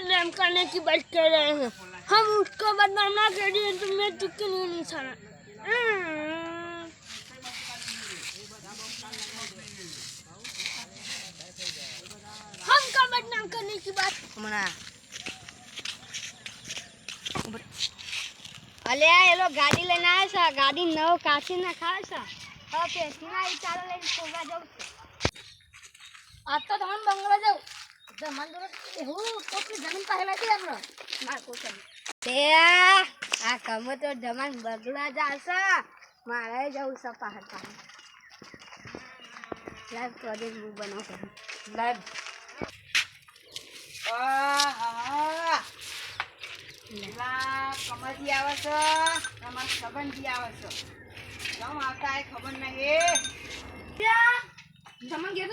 बदनाम करने की बात कर रहे हैं। हम उसको बदनाम ना कर दिए तो मैं तो क्यों नहीं निशाना हमका बदनाम करने की बात। अले ये लोग गाड़ी लेना है सा गाड़ी न हो काशी न खा सा। ओके सीना ही चालो लेन जाओ। आता तो हम बंगला जाओ। આ કમો તો જમાન બગલા જાશે. મારે જવું સપા હતા લાઈવ પ્રોજેક્ટ હું બનાવું કરું લાઈવ. કમરજી આવે છે. તમારા સબનજી આવે છે. કેમ આવતા ખબર નહીં. જમણ ગયો